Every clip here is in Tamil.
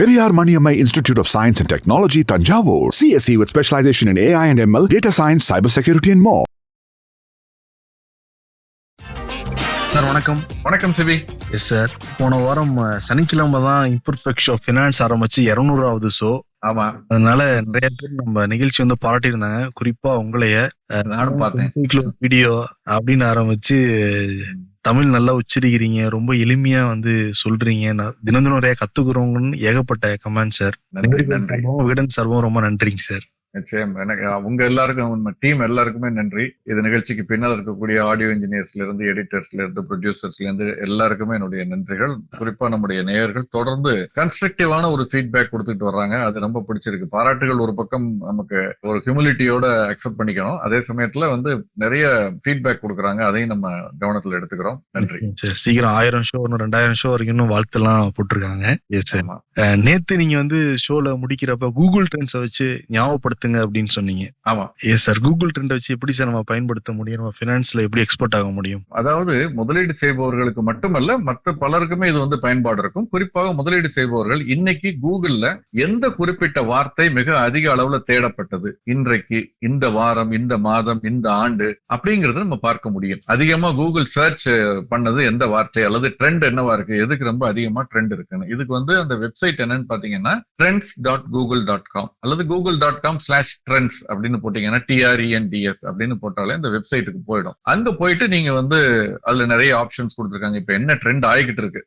Periyar Maniammai Institute of Science and Technology, Tanjavur. CSE with specialization in AI and ML, data science, cybersecurity, and more. Sir வணக்கம். வணக்கம் சிவி எஸ் சார் போன வாரம் சனிக்கிழமை தான் இம்பர்ஃபெக்ட் ஷோ ஃபினான்ஸ் ஆரம்பிச்சு இருநூறாவது ஷோ ஆமா. அதனால நிறைய பேர் நம்ம நிகழ்ச்சி வந்து பாராட்டியிருந்தாங்க. குறிப்பா உங்களைய வீடியோ அப்படின்னு ஆரம்பிச்சு தமிழ் நல்லா உச்சரிக்கிறீங்க ரொம்ப எளிமையா வந்து சொல்றீங்க. நான் தினம் தினம் நிறைய கத்துக்கிறோங்கன்னு ஏகப்பட்ட கமெண்ட் சார் விகடன் சார்பும் ரொம்ப நன்றிங்க சார் நிச்சயம். எனக்கு உங்க எல்லாருக்கும் டீம் எல்லாருக்குமே நன்றி. இது நிகழ்ச்சிக்கு பின்னால் இருக்கக்கூடிய ஆடியோ இன்ஜினியர்ஸ்ல இருந்து எடிட்டர்ஸ்ல இருந்து ப்ரொடியூசர்ஸ்ல இருந்து எல்லாருக்குமே என்னுடைய நன்றிகள். குறிப்பா நம்முடைய நேயர்கள் தொடர்ந்து கன்ஸ்ட்ரக்டிவான ஒரு ஃபீட்பேக் கொடுத்துட்டு வர்றாங்க. அது ரொம்ப பிடிச்சிருக்கு. பாராட்டுகள் ஒரு பக்கம் நமக்கு ஒரு ஹியூமிலிட்டியோட அக்செப்ட் பண்ணிக்கணும். அதே சமயத்துல வந்து நிறைய ஃபீட்பேக் கொடுக்குறாங்க. அதையும் நம்ம கவனத்துல எடுத்துக்கிறோம். நன்றி. சீக்கிரம் ஆயிரம் ஷோ இன்னும் ரெண்டாயிரம் ஷோ வரைக்கும் இன்னும் வாழ்த்தெல்லாம் போட்டிருக்காங்க. நேத்து நீங்க வந்து ஷோல முடிக்கிறப்ப கூகுள் ட்ரெண்ட்ஸை வச்சு ஞாபகப்படுத்துங்க அப்படின்னு சொன்னீங்க. ஆமா. ஏ சார் கூகுள் ட்ரெண்டை வச்சு எப்படி சார் நம்ம பயன்படுத்த முடியும்? நம்ம ஃபினான்ஸ்ல எப்படி எக்ஸ்பர்ட் ஆக முடியும்? அதாவது முதலீடு செய்பவர்களுக்கு மட்டுமல்ல மற்ற பலருக்குமே இது வந்து பயன்பாடு இருக்கும். குறிப்பாக முதலீடு செய்பவர்கள் இன்னைக்கு கூகுள்ல எந்த குறிப்பிட்ட வார்த்தை மிக அதிக அளவுல தேடப்பட்டது? இன்றைக்கு இந்த வாரம் இந்த மாதம் இந்த ஆண்டு அப்படிங்கறத நம்ம பார்க்க முடியும். அதிகமா கூகுள் சர்ச் பண்ணது எந்த வார்த்தை? அல்லது ட்ரெண்ட் என்னவா இருக்கு? எதுக்கு ரொம்ப அதிகமா ட்ரெண்ட் இருக்குன்னு? இதுக்கு வந்து அந்த வெப்சைட் என்னன்னு பாத்தீங்கன்னா trends dot Google dot com அல்லது Google dot com slash trends அப்படின்னு போட்டீங்கன்னா T R E N D S அப்படின்னு போட்டாலே இந்த வெப்சைட்டுக்கு போயிடும். அங்க போயிட்டு நீங்க வந்து அதுல நிறைய ஆப்ஷன்ஸ் கொடுத்துருக்காங்க. இப்ப என்ன ட்ரெண்ட் ஆகிக்கிட்டு இருக்கு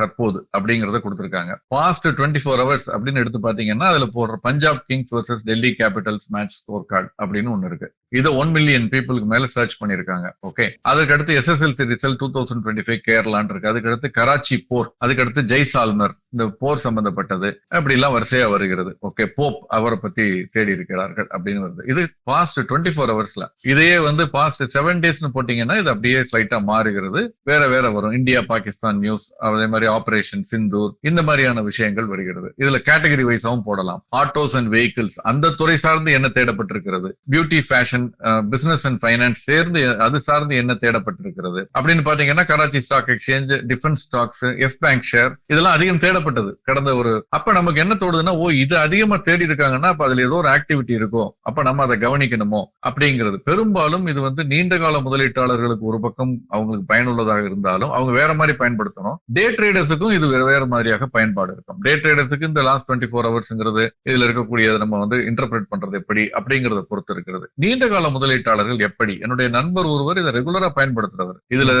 தற்போது அப்படிங்கறத கொடுத்துருக்காங்க. பாஸ்ட் டுவெண்ட்டி ஃபோர் ஹவர்ஸ் அப்படின்னு எடுத்து பாத்தீங்கன்னா அதுல போடுற Punjab kings versus Delhi capitals match score card அப்படின்னு ஒன்னு இருக்கு. இதை ஒன் மில்லியன் பீப்புளுக்கு மேல சர்ச் பண்ணிருக்காங்க ஓகே அதுக்கு அடுத்து SSLC result two thousand twenty five கேரளான் இருக்கு. அதுக்கடுத்து கராச்சி போர் அதுக்கடுத்து ஜெய்சால்மர் இந்த போர் சம்பந்தப்பட்டது. அப்படி எல்லாம் வரிசையா வருகிறது. ஓகே போப் அவரை பத்தி தேடி இருக்கிறார்கள் அப்படின்னு வருது. இது பாஸ்ட் டுவெண்ட்டி ஃபோர் ஹவர்ஸ்ல இதையே வந்து பாஸ்ட் செவன் டேஸ்னு போட்டீங்கன்னா இது அப்படியே ஸ்லைட்டா மாறுகிறது. வேற வேற வரும். இந்தியா பாகிஸ்தான் நியூஸ் அதே மாதிரி ஆபரேஷன் சிந்தூர் இந்த மாதிரியான விஷயங்கள் வருகிறது. இதுல கேட்டகரி வைஸாவும் போடலாம். ஆட்டோஸ் அண்ட் வெஹிக்கிள்ஸ் அந்த துறை சார்ந்து என்ன தேடப்பட்டிருக்கிறது? Beauty fashion business and finance சேர்ந்து அது சார்ந்து என்ன தேடப்பட்டிருக்கிறது? அப்படின்னு பாத்தீங்கன்னா Karachi stock exchange defence stocks yes bank share இதெல்லாம் அதிகம் தேடப்பட்டது கடந்த ஒரு அப்ப நமக்கு என்ன தோணுதுன்னா ஓ இது அதிகமா தேடி இருக்காங்கன்னா அப்ப அதுல ஏதோ ஒரு ஆக்டிவிட்டி இருக்கும். அப்ப நம்ம அதை கவனிக்கணுமோ? அப்படிங்கிறது. பெரும்பாலும் இது வந்து நீண்ட கால முதலீட்டாளர்களுக்கு ஒரு பக்கம் அவங்களுக்கு பயனுள்ளதாக இருந்தாலும் அவங்க வேற மாதிரி பயன்படுத்தணும். டே ட்ரேடர்ஸுக்கும் இது வேற மாதிரியாக பயன்பாடு இருக்கும். டே ட்ரேடர்ஸுக்கு இந்த லாஸ்ட் டுவெண்ட்டி ஃபோர் ஹவர்ஸ்ங்கிறது இதுல இருக்கக்கூடியதை நம்ம வந்து இன்டர்பிரேட் பண்றது எப்படி அப்படிங்கறத பொறுத்து இருக்கிறது. நீண்ட நீண்ட கால முதலீட்டாளர்கள் எப்படி? என்னுடைய நண்பர் ஒருவர் இதை ரெகுலரா பயன்படுத்துறவர். இதுல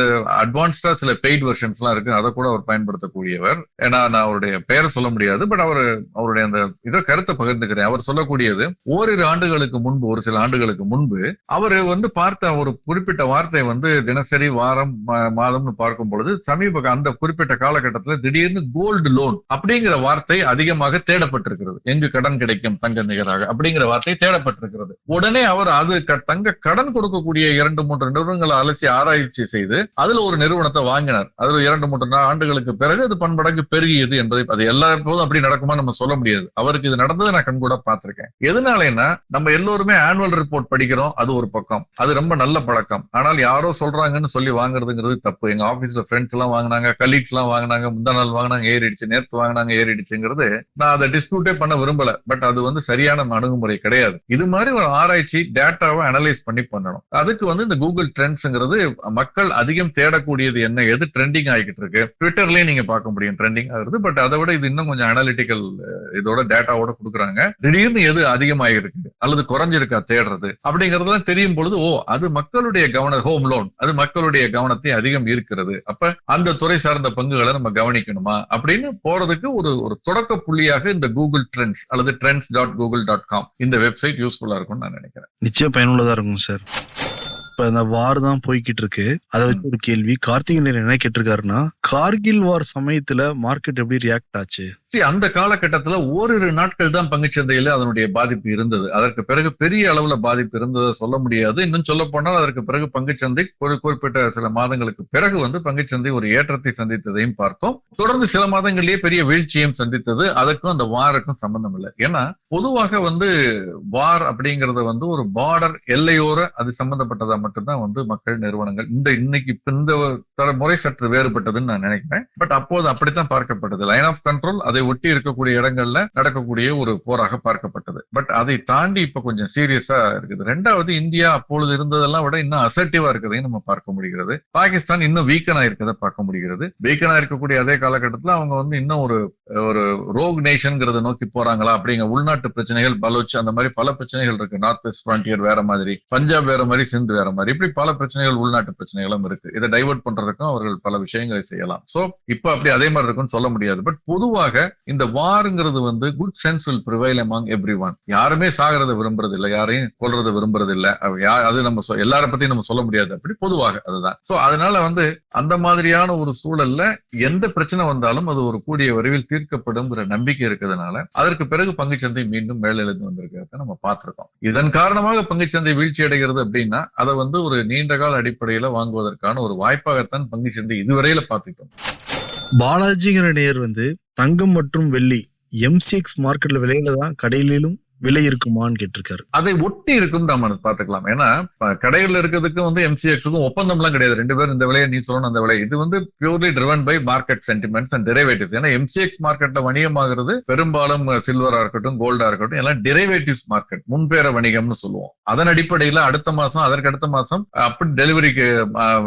அட்வான்ஸ்டா சில பெய்ட் வெர்ஷன்ஸ் எல்லாம் இருக்கு. அதை கூட அவர் பயன்படுத்தக்கூடியவர். ஏன்னா நான் அவருடைய பெயரை சொல்ல முடியாது. பட் அவர் அவருடைய அந்த இதை கருத்தை பகிர்ந்துக்கிறேன். அவர் சொல்லக்கூடியது ஓரிரு ஆண்டுகளுக்கு முன்பு ஒரு சில ஆண்டுகளுக்கு முன்பு அவர் வந்து பார்த்த ஒரு குறிப்பிட்ட வார்த்தை வந்து தினசரி வாரம் மாதம்னு பார்க்கும் பொழுது சமீப அந்த குறிப்பிட்ட காலகட்டத்தில் திடீர்னு கோல்டு லோன் அப்படிங்கிற வார்த்தை அதிகமாக தேடப்பட்டிருக்கிறது. எங்கு கடன் கிடைக்கும் தங்க நிகராக அப்படிங்கிற வார்த்தை தேடப்பட்டிருக்கிறது. உடனே அவர் அது க- தங்க கடன் கொடுக்கக்கூடிய இரண்டு மூன்று நிறுவனங்களை அலசி ஆராய்ச்சி செய்து அதுல ஒரு நிறுவனத்தை வாங்கினார். அதுல இரண்டு மூன்று ஆண்டுகளுக்கு பிறகு அது பன்மடங்கு பெருகியது என்பதை அது எல்லா போதும் அப்படி நடக்குமா நம்ம சொல்ல முடியாது. அவருக்கு இது நடந்ததை நான் கண் கூட பார்த்திருக்கேன். எதனாலன்னா நம்ம எல்லோருமே ஆனுவல் ரிப்போர்ட் படிக்கிறோம் அது ஒரு பக்கம். அது ரொம்ப நல்ல பழக்கம். ஆனால் யாரோ சொல்றாங்கன்னு சொல்லி வாங்குறதுங்கிறது தப்பு. எங்க ஆபீஸ்ல ஃப்ரெண்ட்ஸ் எல்லாம் வாங்கினாங்க கலீக்ஸ் எல்லாம் வாங்கினாங்க முந்தா நாள் வாங்கினாங்க ஏறிடுச்சு நேத்து வாங்கினாங்க ஏறிடுச்சுங்கிறது நான் அதை டிஸ்பியூட்டே பண்ண விரும்பல. பட் அது வந்து சரியான அணுகுமுறை கிடையாது. இது மாதிரி ஒரு ஆராய்ச்சி டேட்டா டேட்டாவை அனலைஸ் பண்ணி பண்ணணும். அதுக்கு வந்து இந்த கூகுள் ட்ரெண்ட்ஸ்ங்கிறது மக்கள் அதிகம் தேடக்கூடியது என்ன எது ட்ரெண்டிங் ஆகிக்கிட்டு இருக்கு ட்விட்டர்லயே நீங்க பார்க்க முடியும் ட்ரெண்டிங் ஆகுது பட் அதை விட இது இன்னும் கொஞ்சம் அனாலிட்டிக்கல் இதோட டேட்டாவோட கொடுக்குறாங்க. திடீர்னு எது அதிகமாகிருக்கு அல்லது குறைஞ்சிருக்கா தேடுறது அப்படிங்கறதெல்லாம் தெரியும் பொழுது ஓ அது மக்களுடைய கவன ஹோம் லோன் அது மக்களுடைய கவனத்தை அதிகம் இருக்கிறது அப்ப அந்த துறை சார்ந்த பங்குகளை நம்ம கவனிக்கணுமா? அப்படின்னு போறதுக்கு ஒரு ஒரு தொடக்க புள்ளியாக இந்த கூகுள் ட்ரெண்ட்ஸ் அல்லது trends dot Google dot com இந்த வெப்சைட் யூஸ்ஃபுல்லா இருக்கும்னு நான் நினைக்கிறேன். நிச்சயம். பயனுள்ளதா இருக்கும் சார் இப்ப இந்த வார் தான் போய்கிட்டு இருக்கு அதை வச்சு ஒரு கேள்வி. கார்த்திகேயன் என்ன கேட்டிருக்காருன்னா கார்கில் வார் சமயத்துல மார்க்கெட் எப்படி ரியாக்ட் ஆச்சு? See, அந்த காலகட்டத்துல ஓரிரு நாட்கள் தான் பங்குச்சந்தையில அதனுடைய பாதிப்பு இருந்தது. அதற்கு பிறகு பெரிய அளவுல பாதிப்பு இருந்ததை சொல்ல முடியாது. இன்னும் சொல்ல போனால் அதற்கு பிறகு பங்குச்சந்தை குறிப்பிட்ட சில மாதங்களுக்கு பிறகு வந்து பங்குச்சந்தை ஒரு ஏற்றத்தை சந்தித்ததையும் பார்த்தோம். தொடர்ந்து சில மாதங்களிலேயே பெரிய வீழ்ச்சியும் சந்தித்தது. அதுக்கும் அந்த வாருக்கும் சம்பந்தம் இல்லை. ஏன்னா பொதுவாக வந்து வார் அப்படிங்கறது வந்து ஒரு பார்டர் எல்லையோர அது சம்பந்தப்பட்டதா மட்டும்தான் வந்து மக்கள் நிறுவனங்கள். இந்த இன்னைக்கு இந்த தர- முறை சற்று வேறுபட்டதுன்னு நான் நினைக்கிறேன். பட் அப்போது அப்படித்தான் பார்க்கப்பட்டது. லைன் ஆஃப் கண்ட்ரோல் அதை ஒட்டி இருக்கக்கூடிய இடங்கள்ல நடக்கக்கூடிய ஒரு போராக பார்க்கப்பட்டது. பட் அதை தாண்டி இப்ப கொஞ்சம் சீரியஸா இருக்குது. ரெண்டாவது இந்தியா அப்பொழுது இருந்ததெல்லாம் விட இன்னும் அசர்டிவா இருக்கிறதையும் நம்ம பார்க்க முடிகிறது. பாகிஸ்தான் இன்னும் வீக்கனா இருக்கிறத பார்க்க முடிகிறது. வீக்கனா இருக்கக்கூடிய அதே காலகட்டத்துல அவங்க வந்து இன்னும் ஒரு ஒரு ரோக் நேஷன்ங்கிறத நோக்கி போறாங்களா அப்படிங்கிற உள்நாட்டு பிரச்சனைகள் பலோச் அந்த மாதிரி பல பிரச்சனைகள் இருக்கு. நார்த் வெஸ்ட் ஃபிரான்டியர் வேற மாதிரி பஞ்சாப் வேற மாதிரி சிந்து வேற மாதிரி இப்படி பல பிரச்சனைகள் உள்நாட்டு பிரச்சனைகளும் இருக்கு. இதை டைவர்ட் பண்றதுக்கும் அவர்கள் பல விஷயங்களை செய்யலாம். சோ இப்ப அப்படி அதே மாதிரி இருக்கும்னு சொல்ல முடியாது. பட் பொதுவாக இந்த வாருங்கிறது வந்து good sense will prevail among everyone யாருமே சாகிறத விரும்புறது இல்லை யாரையும் கொள்றத விரும்புறது இல்லை அது நம்ம சொ- எல்லார பத்தியும் நம்ம சொல்ல முடியாது அப்படி பொதுவாக அதுதான். சோ அதனால வந்து அந்த மாதிரியான ஒரு சூழல்ல எந்த பிரச்சனை வந்தாலும் அது ஒரு கூடிய விரைவில் தீர்க்கப்படும் நம்பிக்கை இருக்கிறதுனால அதற்கு பிறகு பங்குச்சந்தை மீண்டும் மேலெழுந்து வந்திருக்கிறத நம்ம பார்த்திருக்கோம். இதன் காரணமாக பங்குச்சந்தை வீழ்ச்சி அடைகிறது அப்படின்னா அதை வந்து ஒரு நீண்ட கால அடிப்படையில வாங்குவதற்கான ஒரு வாய்ப்பாகத்தான் பங்குச்சந்தை இதுவரையில பார்த்துட்டோம் பாலாஜிங்கிற நேயர் வந்து தங்கம் மற்றும் வெள்ளி எம்சிஎக்ஸ் மார்க்கெட்ல விலையில தான் கடையிலும் விலை இருக்குமான்னு கேட்டிருக்காரு. அதை ஒட்டி இருக்கும் நம்ம பாத்துக்கலாம் பார்த்துக்கலாம். ஏன்னா இப்ப கடைகள்ல இருக்கிறதுக்கு வந்து எம்சிஎக்ஸுக்கும் ஒப்பந்தம் எல்லாம் கிடையாது. ரெண்டு பேரும் இந்த விலையை நீ சொல்லணும் அந்த விலை இது வந்து purely driven by market sentiments and derivatives ஏன்னா எம்சிஎக்ஸ் மார்க்கெட்ல வணிகமாகிறது பெரும்பாலும் சில்வரா இருக்கட்டும் கோல்டா இருக்கட்டும் எல்லாம் டெரிவேட்டிவ்ஸ் மார்க்கெட் முன்பேற வணிகம்னு சொல்லுவோம். அதன் அடிப்படையில அடுத்த மாசம் அதற்கு அடுத்த மாசம் அப்படி டெலிவரிக்கு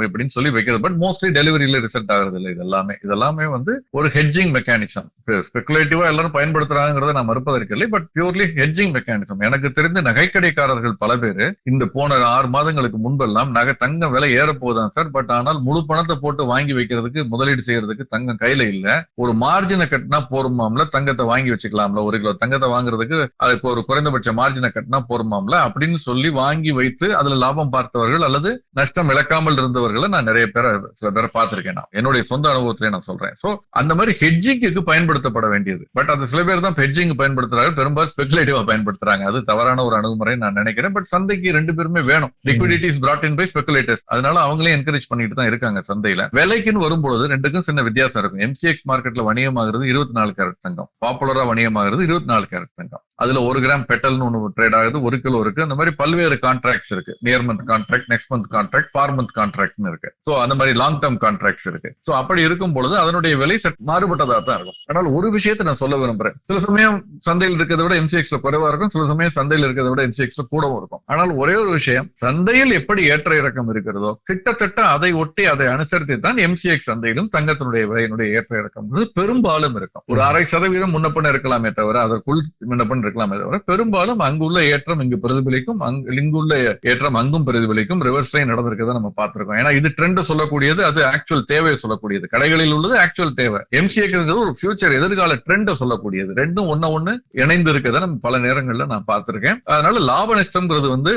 எப்படின்னு சொல்லி வைக்கிறது. பட் மோஸ்ட்லி டெலிவரியில ரிசல்ட் ஆகுறது இல்லை இது எல்லாமே இதெல்லாமே வந்து ஒரு ஹெட்ஜிங் மெக்கானிசம் ஸ்பெகுலேட்டிவா எல்லாரும் பயன்படுத்துறாங்கிறத நான் மறுப்பதற்கு இல்லை. பட் பியூர்லி ஹெட்ஜிங் மெக்கானிசம் எனக்கு தெரிந்த நகைக்கடைக்காரர்கள் பல பேர் இந்த போன ஆறு மாதங்களுக்கு முன்பெல்லாம் நகை தங்கம் விலை ஏற சார். பட் ஆனால் முழு பணத்தை போட்டு வாங்கி வைக்கிறதுக்கு முதலீடு செய்யறதுக்கு தங்கம் கையில இல்ல. ஒரு மார்ஜினை கட்டினா போருமாம்ல தங்கத்தை வாங்கி வச்சுக்கலாம்ல. ஒரு கிலோ தங்கத்தை வாங்குறதுக்கு அதுக்கு ஒரு குறைந்தபட்ச மார்ஜினை கட்டினா போருமாம்ல. அப்படின்னு சொல்லி வாங்கி வைத்து அதுல லாபம் பார்த்தவர்கள் அல்லது நஷ்டம் இழக்காமல் இருந்தவர்களை நான் நிறைய பேரை சில பேரை பார்த்திருக்கேன் நான். என்னுடைய சொந்த அனுபவத்திலே நான் சொல்றேன். சோ அந்த மாதிரி ஹெட்ஜிங்க்கு பயன்படுத்தப்பட வேண்டியது. பட் அது சில பேர் தான் ஹெட்ஜிங் பயன்படுத்துறாங்க. பெரும்பாலும் ஸ்பெகுலேட்டிவா பயன்படுத்துறாங்க. அது தவறான ஒரு அணுகுமுறை நான் நினைக்கிறேன். பட் சந்தைக்கு ரெண்டு பேருமே வேணும். Liquidity is brought in by speculators அதனால அவங்களே என்கரேஜ் பண்ணிட்டு தான் இருக்காங்க சந்தையில. விலைக்குன்னு வரும்பொழுது ரெண்டுக்கும் சின்ன வித்தியாசம் இருக்கும். எம்சிஎக்ஸ் மார்க்கெட்ல வணிகமாகிறது இருபத்தி நாலு கேரட் தங்கம். பாப்புலரா வணிகமாகிறது இருபத்தி நாலு கேரட் தங்கம். அதுல ஒரு கிராம் பெட்டல்னு ஒன்று ட்ரேட் ஆகுது ஒரு கிலோ இருக்கு. அந்த மாதிரி பல்வேறு கான்ட்ராக்ட்ஸ் இருக்கு. Near month contract next month contract far month கான்ட்ராக்ட்னு இருக்கு. சோ அந்த மாதிரி லாங் டேர்ம் கான்ட்ராக்ட்ஸ் இருக்கு. சோ அப்படி இருக்கும் பொழுது அதனுடைய விலை மாறுபட்டதா தான் இருக்கும். ஆனால் ஒரு விஷயத்தை நான் சொல்ல விரும்புறேன். சில சமயம் சந்தையில் இருக்கிறத விட எம்சிஎக்ஸ்ல குறைவா இருக்கும். சில சமயம் சந்தையில் இருக்கிறத விட எம்சிஎக்ஸ்ல கூடவும் இருக்கும். ஆனால் ஒரே ஒரு விஷயம் சந்தையில் எப்படி ஏற்ற இறக்கம் இருக்கிறதோ கிட்டத்தட்ட அதை ஒட்டி அதை அனுசரித்து தான் எம்சிஎக்ஸ் சந்தையிலும் தங்கத்தினுடைய விலையினுடைய ஏற்ற இறக்கம் பெரும்பாலும் இருக்கும். ஒரு அரை சதவீதம் முன்னப்பண்ண இருக்கலாமே தவிர அதற்குள் முன்னப்பண்ண இருக்கலாமே தவிர பெரும்பாலும் அங்குள்ள ஏற்றம் இங்கு பிரதிபலிக்கும். இங்குள்ள ஏற்றம் அங்கும் பிரதிபலிக்கும். ரிவர்ஸ்லையும் நடந்திருக்கதை நம்ம பார்த்திருக்கோம். ஏன்னா இது ட்ரெண்ட் சொல்லக்கூடியது அது ஆக்சுவல் தேவையை சொல்லக்கூடியது. கடைகளில் உள்ளது ஆக்சுவல் தேவை. எம்சிஏங்கிறது ஒரு ஃபியூச்சர் எதிர்கால ட்ரெண்ட் சொல்லக்கூடியது. ரெண்டும் ஒண்ணு ஒண்ணு இணைந்து இருக்கதை நம்ம பல நேரங்கள்ல நான் பார்த்திருக்கேன். அதனால லாப நஷ்டம்ங்கிறது வந்து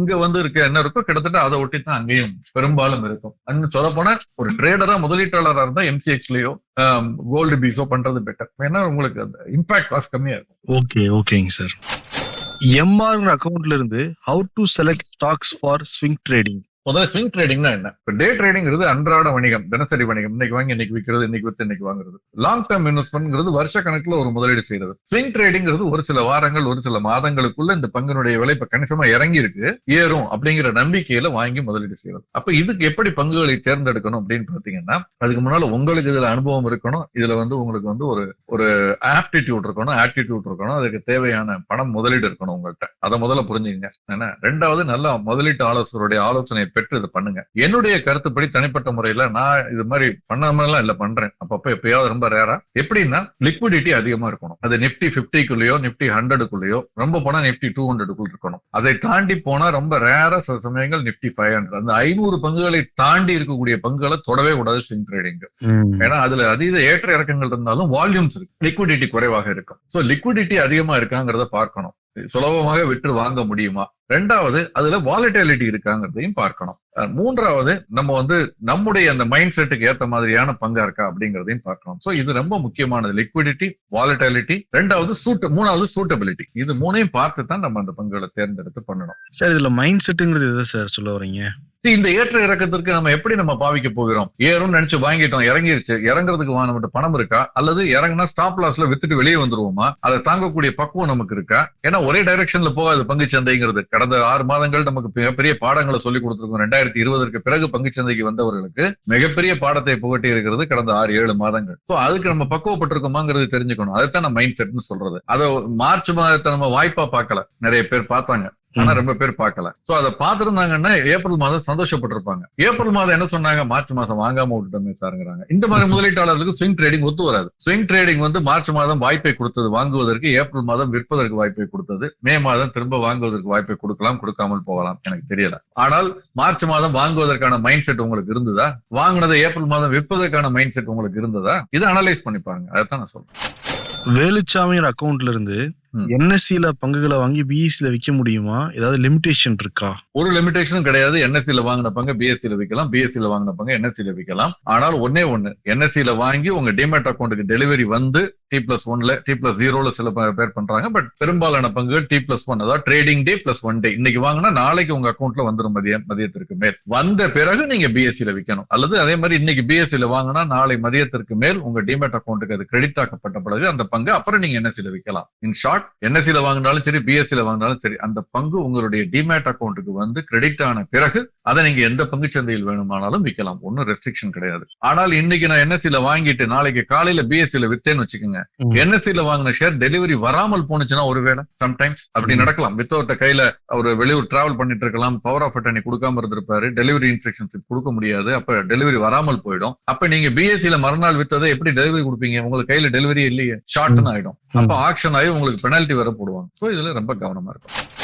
இங்க வந்து இருக்க என்ன இருக்கோ கிட்டத்தட்ட அதை ஒட்டி தான் அங்கேயும் பெரும்பாலும் இருக்கும். இன்னும் சொல்ல போனா ஒரு ட்ரேடரா முதலீட்டாளரா இருந்தா எம்சிஎக்ஸ்லயோ Um, கோல்டு பீஸோ பண்றது பெட்டர் ஏன்னா உங்களுக்கு அந்த இம்பாக்ட் காஸ்ட் கம்மியா இருக்கும். ஓகே ஓகேங்க சார் எம்ஆர் அக்கௌண்ட்ல இருந்து how to select stocks for swing trading முதல்ல ஸ்விங் ட்ரேடிங்னா என்ன? இப்ப டே ட்ரேடிங்கிறது அன்றாட வணிகம் தினசரி வணிகம். இன்னைக்கு வாங்கி இன்னைக்கு விற்கிறது இன்னைக்கு வித்து இன்னைக்கு வாங்குறது. லாங் டேர்ம் இன்வெஸ்ட்மெண்ட்ங்கிறது வருஷ கணக்குல ஒரு முதலீடு செய்யறது ஸ்விங் ட்ரேடிங்கிறது ஒரு சில வாரங்கள் ஒரு சில மாதங்களுக்குள்ள இந்த பங்கினுடைய விலை இப்ப கணிசமா இறங்கி இருக்கு ஏறும் அப்படிங்கிற நம்பிக்கையில வாங்கி முதலீடு செய்யறது அப்ப இதுக்கு எப்படி பங்குகளை தேர்ந்தெடுக்கணும் அப்படின்னு பாத்தீங்கன்னா அதுக்கு முன்னால உங்களுக்கு இதுல அனுபவம் இருக்கணும் இதுல வந்து உங்களுக்கு வந்து ஒரு ஒரு ஆப்டிடியூட் இருக்கணும் ஆப்டிடியூட் இருக்கணும் அதுக்கு தேவையான பணம் முதலீடு இருக்கணும் உங்கள்கிட்ட அதை முதல்ல புரிஞ்சுங்க என்ன? ரெண்டாவது நல்ல முதலீட்டு ஆலோசகருடைய ஆலோசனை பெற்று இதை பண்ணுங்க. என்னுடைய கருத்துப்படி தனிப்பட்ட முறையில நான் இது மாதிரி பண்ணாமலாம் இல்ல பண்றேன். அப்பப்ப எப்பயாவது ரொம்ப ரேரா எப்படின்னா லிக்விடிட்டி அதிகமா இருக்கணும். அது நிப்டி பிப்டிக்குள்ளேயோ நிப்டி ஹண்ட்ரடுக்குள்ளேயோ ரொம்ப போனா நிப்டி டூ ஹண்ட்ரடுக்குள்ள இருக்கணும். அதை தாண்டி போனா ரொம்ப ரேரா சில சமயங்கள் நிப்டி ஃபைவ் ஹண்ட்ரட் அந்த ஐநூறு பங்குகளை தாண்டி இருக்கக்கூடிய பங்குகளை தொடவே கூடாது ஸ்விங் ட்ரேடிங் ஏன்னா அதுல அதீத ஏற்ற இறக்கங்கள் இருந்தாலும் வால்யூம்ஸ் இருக்கு. லிக்விடிட்டி குறைவாக இருக்கும். சோ லிக்விடிட்டி அதிகமா இருக்காங்கிறத பார்க்கணும். சுலபமாக விற்று வாங்க முடியுமா? ரெண்டாவது அதுல வாலிட்டாலிட்டி இருக்காங்கிறதையும் பார்க்கணும். மூன்றாவது நம்ம வந்து நம்முடைய அந்த மைண்ட் செட்டுக்கு ஏத்த மாதிரியான பங்கா இருக்கா அப்படிங்கிறதையும் பார்க்கணும். சோ இது ரொம்ப முக்கியமானது. லிக்விடிட்டி வாலிட்டாலிட்டி ரெண்டாவது சூட்ட மூணாவது சூட்டபிலிட்டி இது மூணையும் பார்த்து தான் நம்ம அந்த பங்குகளை தேர்ந்தெடுத்து பண்ணணும். சார் இதுல மைண்ட் செட்டுங்கிறது எதை சார் சொல்ல வரீங்க இந்த ஏற்ற இறக்கத்திற்கு நம்ம எப்படி நம்ம பாவிக்க போகிறோம்? ஏறும்னு நினைச்சு வாங்கிட்டோம் இறங்கிருச்சு இறங்குறதுக்கு நம்மகிட்ட பணம் இருக்கா? அல்லது இறங்குனா ஸ்டாப் லாஸ்ல வித்துட்டு வெளியே வந்துருவோமா? அதை தாங்கக்கூடிய பக்குவம் நமக்கு இருக்கா? ஏன்னா ஒரே டைரக்ஷன்ல போகாது பங்கு சந்தைங்கிறது. கடந்த ஆறு மாதங்கள் நமக்கு மிகப்பெரிய பாடங்களை சொல்லி கொடுத்துருக்கோம். ரெண்டாயிரத்தி ரெண்டாயிரத்தி இருபதற்கு பிறகு பங்குச்சந்தைக்கு வந்தவர்களுக்கு மிகப்பெரிய பாடத்தை புகட்டி இருக்கிறது கடந்த ஆறு ஏழு மாதங்கள். சோ அதுக்கு நம்ம பக்குவப்பட்டிருக்கோமாங்கிறது தெரிஞ்சுக்கணும். அதைத்தான் நம்ம மைண்ட் செட்னு சொல்றது. அதை மார்ச் மாதத்தை நம்ம வாய்ப்பா பார்க்கல. நிறைய பேர் பார்த்தாங்க. ஆனா ரொம்ப பேர் பார்க்கல. சோ அதை பார்த்திருந்தாங்கன்னா ஏப்ரல் மாதம் சந்தோஷப்பட்டிருப்பாங்க. ஏப்ரல் மாதம் என்ன சொன்னாங்க? மார்ச் மாதம் வாங்காம விட்டுட்டோமே சாருங்கிறாங்க. இந்த மாதிரி முதலீட்டாளர்களுக்கு ஸ்விங் ட்ரேடிங் ஒத்து வராது. ஸ்விங் ட்ரேடிங் வந்து மார்ச் மாதம் வாய்ப்பை கொடுத்தது வாங்குவதற்கு ஏப்ரல் மாதம் விற்பதற்கு வாய்ப்பை கொடுத்தது. மே மாதம் திரும்ப வாங்குவதற்கு வாய்ப்பை கொடுக்கலாம் கொடுக்காமல் போகலாம் எனக்கு தெரியல. ஆனால் மார்ச் மாதம் வாங்குவதற்கான மைண்ட் செட் உங்களுக்கு இருந்ததா? வாங்கினதை ஏப்ரல் மாதம் விற்பதற்கான மைண்ட் செட் உங்களுக்கு இருந்ததா? இதை அனலைஸ் பண்ணி பாருங்க. அதைத்தான் நான் சொல்றேன். வேலுச்சாமியோட அக்கவுண்ட்ல இருந்து. என்எஸ்சில பங்குகளை வாங்கி பிஎஸ்சில விற்க முடியுமா ஏதாவது லிமிடேஷன் இருக்கா ஒரு லிமிடேஷனும் கிடையாது என்எஸ்சில வாங்கின பங்கு பிஎஸ்சில விற்கலாம் பிஎஸ்சில வாங்கின பங்கு என்எஸ்சில விற்கலாம் ஆனால் ஒன்னே ஒண்ணு என்எஸ்சில வாங்கி உங்க டிமேட் அக்கௌண்ட்டுக்கு டெலிவரி வந்து டி பிளஸ் ஒன்ல டி பிளஸ் ஜீரோல சில பேர் பண்றாங்க பட் பெரும்பாலான பங்குகள் டி பிளஸ் ஒன் அதாவது trading day plus one day இன்னைக்கு வாங்கினா நாளைக்கு உங்க அக்கௌண்ட்ல வந்துடும் மதியம் மதியத்திற்கு மேல் வந்த பிறகு நீங்க பிஎஸ்சில விற்கணும் அல்லது அதே மாதிரி இன்னைக்கு பிஎஸ்சில வாங்கினா நாளை மதியத்திற்கு மேல் உங்க டிமேட் அக்கௌண்ட்டுக்கு அது கிரெடிட் ஆக்கப்பட்ட பிறகு அந்த பங்கு அப்புறம் நீங்க என்எஸ்சில விற்கலாம் இன் ஷார்ட் என்எஸ்சில வாங்கினாலும் சரி பிஎஸ்சில வாங்கினாலும் சரி அந்த பங்கு உங்களுடைய டிமேட் அக்கௌண்ட்டுக்கு வந்து கிரெடிட் ஆன பிறகு அதை நீங்க எந்த பங்கு சந்தையில் வேணுமானாலும் விற்கலாம். ஒன்னும் ரெஸ்ட்ரிக்ஷன் கிடையாது. ஆனால் இன்னைக்கு நான் என்எஸ்சில வாங்கிட்டு நாளைக்கு காலையில பிஎஸ்சில வித்தேன்னு வச்சுக்கோங்க. என்எஸ்சில வாங்கின ஷேர் டெலிவரி வராமல் போனுச்சுன்னா ஒருவேளை சம்டைம்ஸ் அப்படி. நடக்கலாம். வித்தவுட்ட கையில அவர் வெளியூர் டிராவல் பண்ணிட்டு இருக்கலாம். பவர் ஆஃப் அட்டர்னி கொடுக்காம இருந்திருப்பாரு. டெலிவரி இன்ஸ்ட்ரக்ஷன்ஸ் கொடுக்க முடியாது. அப்ப டெலிவரி வராமல் போயிடும். அப்ப நீங்க பிஎஸ்சில மறுநாள் வித்ததை எப்படி டெலிவரி கொடுப்பீங்க? உங்களுக்கு கையில டெலிவரி இல்லையே. ஷார்ட்னு ஆயிடும். அப்ப ஆக்ஷன் ஆகி உங்களுக்கு பெனால்டி வர போடுவாங்க. சோ இதுல ரொம்ப கவனமா இருக்கும்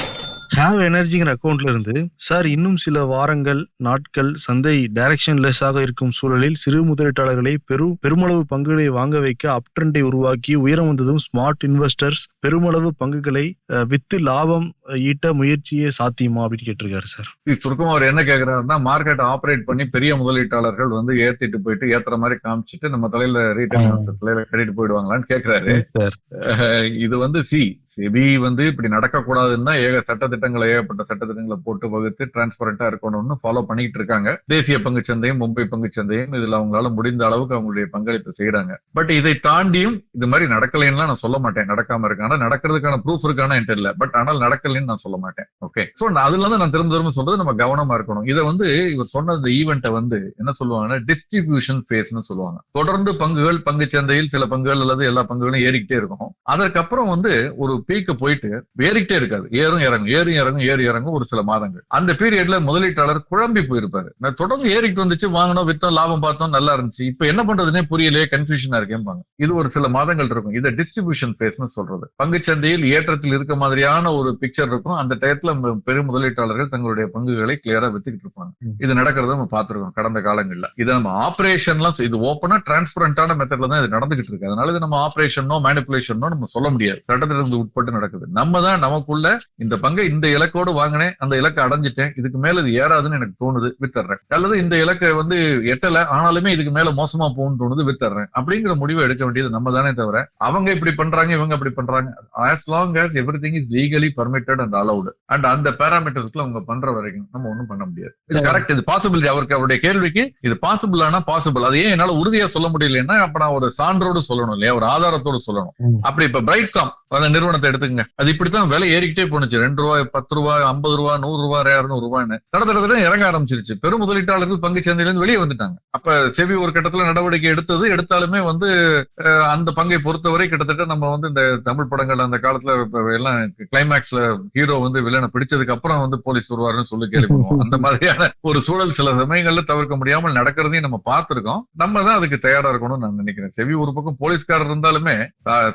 ஹேவ் எனர்ஜிங்கிற அக்கவுண்ட்ல இருந்து சார் இன்னும் சில வாரங்கள் நாட்கள் சந்தை டைரக்ஷன் லெஸ் ஆக இருக்கும் சூழலில் சிறு முதலீட்டாளர்களை பெரும் பெருமளவு பங்குகளை வாங்க வைக்க அப் ட்ரெண்டை உருவாக்கி உயரம் வந்ததும் ஸ்மார்ட் இன்வெஸ்டர்ஸ் பெருமளவு பங்குகளை வித்து லாபம் ஈட்ட முயற்சியே சாத்தியமா அப்படின்னு கேட்டிருக்காரு சார் சுருக்கமா அவர் என்ன கேக்குறாருன்னா மார்க்கெட் ஆபரேட் பண்ணி பெரிய முதலீட்டாளர்கள் வந்து ஏத்திட்டு போயிட்டு ஏத்துற மாதிரி காமிச்சிட்டு நம்ம தலையில ரீட்டைல் தலையில கட்டிட்டு போயிடுவாங்களான்னு கேக்குறாரு. இது வந்து சி செபி வந்து இப்படி நடக்கக்கூடாதுன்னா ஏக சட்டத்திட்டங்களை ஏகப்பட்ட சட்டத்திட்டங்களை போட்டு வகுத்து டிரான்ஸ்பரண்டா இருக்கணும்னு ஃபாலோ பண்ணிட்டு இருக்காங்க. தேசிய பங்குச்சந்தையும் மும்பை பங்குச்சந்தையும் இதுல அவங்களால முடிந்த அளவுக்கு அவங்களுடைய பங்களிப்பு செய்யறாங்க பட் இதை தாண்டியும் இது மாதிரி நடக்கலைன்னா நான் சொல்ல மாட்டேன். நடக்காம இருக்கு ஆனா நடக்கிறதுக்கான ப்ரூஃப் இருக்கான என்கிட்ட இல்ல. பட் ஆனால் நடக்கலைன்னு நான் சொல்ல மாட்டேன். ஓகே சோ அதுல இருந்து நான் திரும்ப திரும்ப சொல்றது நம்ம கவனமா இருக்கணும். இதை வந்து இவர் சொன்ன இந்த ஈவெண்ட்டை வந்து என்ன சொல்லுவாங்கன்னா டிஸ்ட்ரிபியூஷன் ஃபேஸ்னு சொல்லுவாங்க. தொடர்ந்து பங்குகள் பங்கு சந்தையில் சில பங்குகள் அல்லது எல்லா பங்குகளும் ஏறிக்கிட்டே இருக்கும். அதற்கப்புறம் வந்து ஒரு பீக்கு போயிட்டு ஏறிக்கிட்டே இருக்காது ஏறும் இறங்கும் ஏறும் இறங்கும் ஏறி இறங்கும் ஒரு சில மாதங்கள். அந்த பீரியட்ல முதலீட்டாளர் குழம்பி போயிருப்பாரு. நான் தொடர்ந்து ஏறிக்கிட்டு வந்துச்சு வாங்கணும் வித்தோம் லாபம் பார்த்தோம் நல்லா இருந்துச்சு. இப்ப என்ன பண்றதுனே புரியலையே கன்ஃபியூஷனா இருக்கேன்பாங்க இது ஒரு சில மாதங்கள் இருக்கும். இதை டிஸ்ட்ரிபியூஷன் ஃபேஸ்னு சொல்றது. பங்குச்சந்தையில் ஏற்றத்தில் இருக்க மாதிரியான ஒரு பிக்சர் இருக்கும். அந்த டயத்துல பெரும் முதலீட்டாளர்கள் தங்களுடைய பங்குகளை கிளியரா வித்துக்கிட்டு இருப்பாங்க. இது நடக்கிறத நம்ம பார்த்திருக்கோம் கடந்த காலங்கள்ல. இதை நம்ம ஆபரேஷன்லாம் இது ஓப்பனா டிரான்ஸ்பரண்டான மெத்தட்ல தான் இது நடந்துகிட்டு இருக்கு. அதனால இது நம்ம ஆபரேஷனோ மேனிபுலேஷனோ நம்ம சொல்ல முடியாது. சட்டத்திலிருந்து உட்பட்டு நடக்குது. நம்ம தான் நமக்குள்ள இந்த பங்கை இந்த இலக்கோடு வாங்கினேன் அந்த இலக்கை அடைஞ்சிட்டேன் இதுக்கு மேல இது ஏறாதுன்னு எனக்கு தோணுது வித்துறேன் அல்லது இந்த இலக்கை வந்து எட்டல ஆனாலுமே இதுக்கு மேல மோசமா போகும்னு தோணுது வித்துறேன் அப்படிங்கிற முடிவை எடுக்க வேண்டியது நம்ம தானே தவிர அவங்க இப்படி பண்றாங்க இவங்க அப்படி பண்றாங்க. As long as everything is legally permitted and allowed and அந்த பேராமீட்டர்ஸ்ல அவங்க பண்ற வரைக்கும் நம்ம ஒண்ணும் பண்ண முடியாது. இது கரெக்ட் இது பாசிபிலிட்டி அவருக்கு அவருடைய கேள்விக்கு இது பாசிபிள் ஆனா பாசிபிள் அது ஏன் என்னால உறுதியா சொல்ல முடியலன்னா அப்ப நான் ஒரு சான்றோடு சொல்லணும் இல்லையா? ஒரு ஆதாரத்தோடு சொல்லணும். அப்படி இப்ப பிரைட்காம் அந்த நிறுவனத்தை எடுத்துக்கங்க. அது இப்படித்தான் விலை ஏறிக்கிட்டே போனுச்சு ரெண்டு ரூபாய் பத்து ரூபாய் ஐம்பது ரூபாய் நூறு ரூபாய் இரநூறு ரூபாய்னு தட தட இறங்க ஆரம்பிச்சிருச்சு. பெரும் முதலீட்டாளர்கள் பங்கு சந்தையில இருந்து வெளியே வந்துட்டாங்க. அப்ப செவி ஒரு கட்டத்துல நடவடிக்கை எடுத்தது. எடுத்தாலுமே வந்து அந்த பங்கை பொறுத்தவரை கிட்டத்தட்ட நம்ம வந்து இந்த தமிழ் படங்கள் அந்த காலத்துல எல்லாம் கிளைமேக்ஸ்ல ஹீரோ வந்து வில்லனை பிடிச்சதுக்கு அப்புறம் வந்து போலீஸ் வருவாருன்னு சொல்லி கேள்விப்படுவோம். அந்த மாதிரியான ஒரு சூழல் சில சமயங்கள்ல தவிர்க்க முடியாமல் நடக்கிறதையும் நம்ம பார்த்திருக்கோம். நம்ம தான் அதுக்கு தயாரா இருக்கணும்னு நான் நினைக்கிறேன். செவி ஒரு பக்கம் போலீஸ்காரர் இருந்தாலுமே